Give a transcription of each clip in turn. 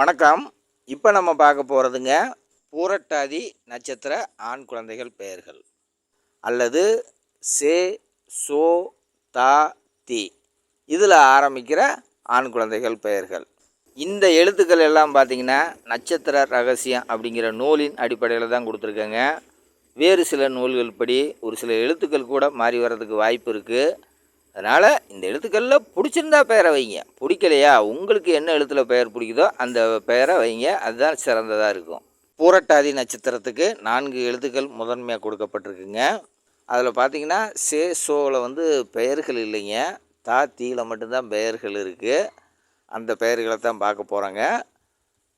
வணக்கம். இப்போ நம்ம பார்க்க போகிறதுங்க பூரட்டாதி நட்சத்திர ஆண் குழந்தைகள் பெயர்கள். அல்லது சே சோ தா தி. இதில் ஆரம்பிக்கிற ஆண் குழந்தைகள் பெயர்கள். இந்த எழுத்துக்கள் எல்லாம் பார்த்தீங்கன்னா நட்சத்திர ரகசியம் அப்படிங்கிற நூலின் அடிப்படையில் தான் கொடுத்துருக்கேங்க. வேறு சில நூல்கள் படி ஒரு சில எழுத்துக்கள் கூட மாறி வர்றதுக்கு வாய்ப்பு இருக்குது அதனால் இந்த எழுத்துக்களில் பிடிச்சிருந்தா பெயரை வைங்க. பிடிக்கலையா? உங்களுக்கு என்ன எழுத்தில் பெயர் பிடிக்குதோ அந்த பெயரை வைங்க. அதுதான் சிறந்ததாக இருக்கும். பூரட்டாதி நட்சத்திரத்துக்கு நான்கு எழுத்துக்கள் முதன்மையாக கொடுக்கப்பட்டிருக்குங்க. அதில் பார்த்தீங்கன்னா சே சோவில் வந்து பெயர்கள் இல்லைங்க. தா தீயில் மட்டும்தான் பெயர்கள் இருக்குது அந்த பெயர்களை தான் பார்க்க போகிறோங்க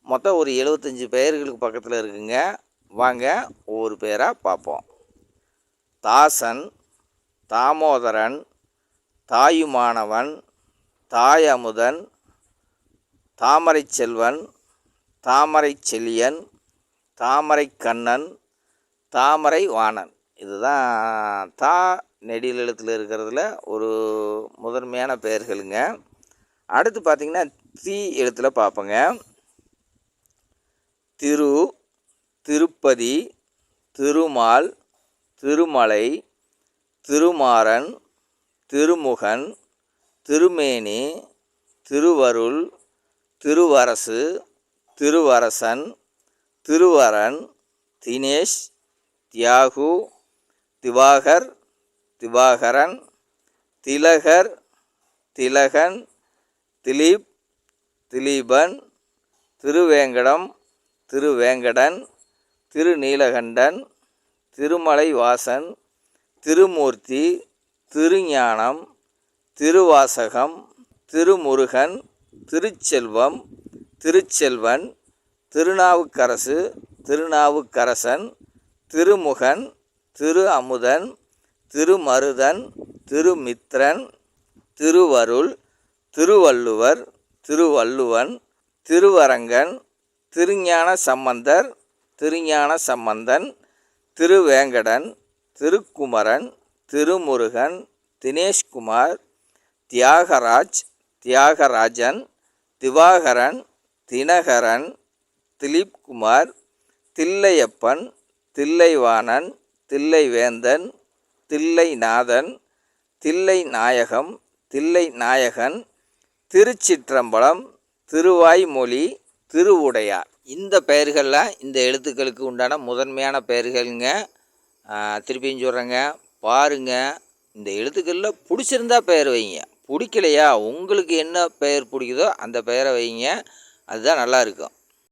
மொத்தம் ஒரு எழுபத்தஞ்சி பெயர்களுக்கு பக்கத்தில் இருக்குங்க. வாங்க ஒவ்வொரு பெயராக பார்ப்போம். தாசன் தாமோதரன் தாயுமானவன் தாயமுதன் தாமரை செல்வன் தாமரை செல்லியன் தாமரை கண்ணன் தாமரை வாணன் இதுதான் தா நெடில் எழுத்தில் இருக்கிறதுல ஒரு முதன்மையான பெயர்களுங்க. அடுத்து பார்த்திங்கன்னா தீ எழுத்தில் பார்ப்போங்க திரு திருப்பதி திருமால் திருமலை திருமாறன் திருமுகன் திருமேனி திருவருள் திருவரசு திருவரசன் திருவரன் தினேஷ் தியாகு திவாகர் திவாகரன் திலகர் திலகன் திலீப் திலீபன் திருவேங்கடம் திருவேங்கடன் திருநீலகண்டன் திருமலைவாசன் திருமூர்த்தி திருஞானம் திருவாசகம் திருமுருகன் திருச்செல்வம் திருச்செல்வன் திருநாவுக்கரசு திருநாவுக்கரசன் திருமுகன் திரு அமுதன் திருமருதன் திருமித்ரன் திருவருள் திருவள்ளுவர் திருவள்ளுவன் திருவரங்கன் திருஞான சம்பந்தர் திருஞான சம்பந்தன் திருவேங்கடன் திருக்குமரன் திருமுருகன் தினேஷ்குமார் தியாகராஜ் தியாகராஜன் திவாகரன் தினகரன் திலீப்குமார் தில்லையப்பன் தில்லைவாணன் தில்லைவேந்தன் தில்லைநாதன் தில்லை நாயகம் தில்லை நாயகன் திருச்சிற்றம்பலம் திருவாய்மொழி திருவுடையார். இந்த பெயர்களில் இந்த எழுத்துக்களுக்கு உண்டான முதன்மையான பெயர்கள்ங்க திருப்பியும் சொல்கிறேங்க பாருங்கள் இந்த எழுத்துக்களில் பிடிச்சிருந்தா பெயர் வைங்க. பிடிக்கலையா? உங்களுக்கு என்ன பெயர் பிடிக்குதோ அந்த பெயரை வைங்க. அதுதான் நல்லா இருக்கும்.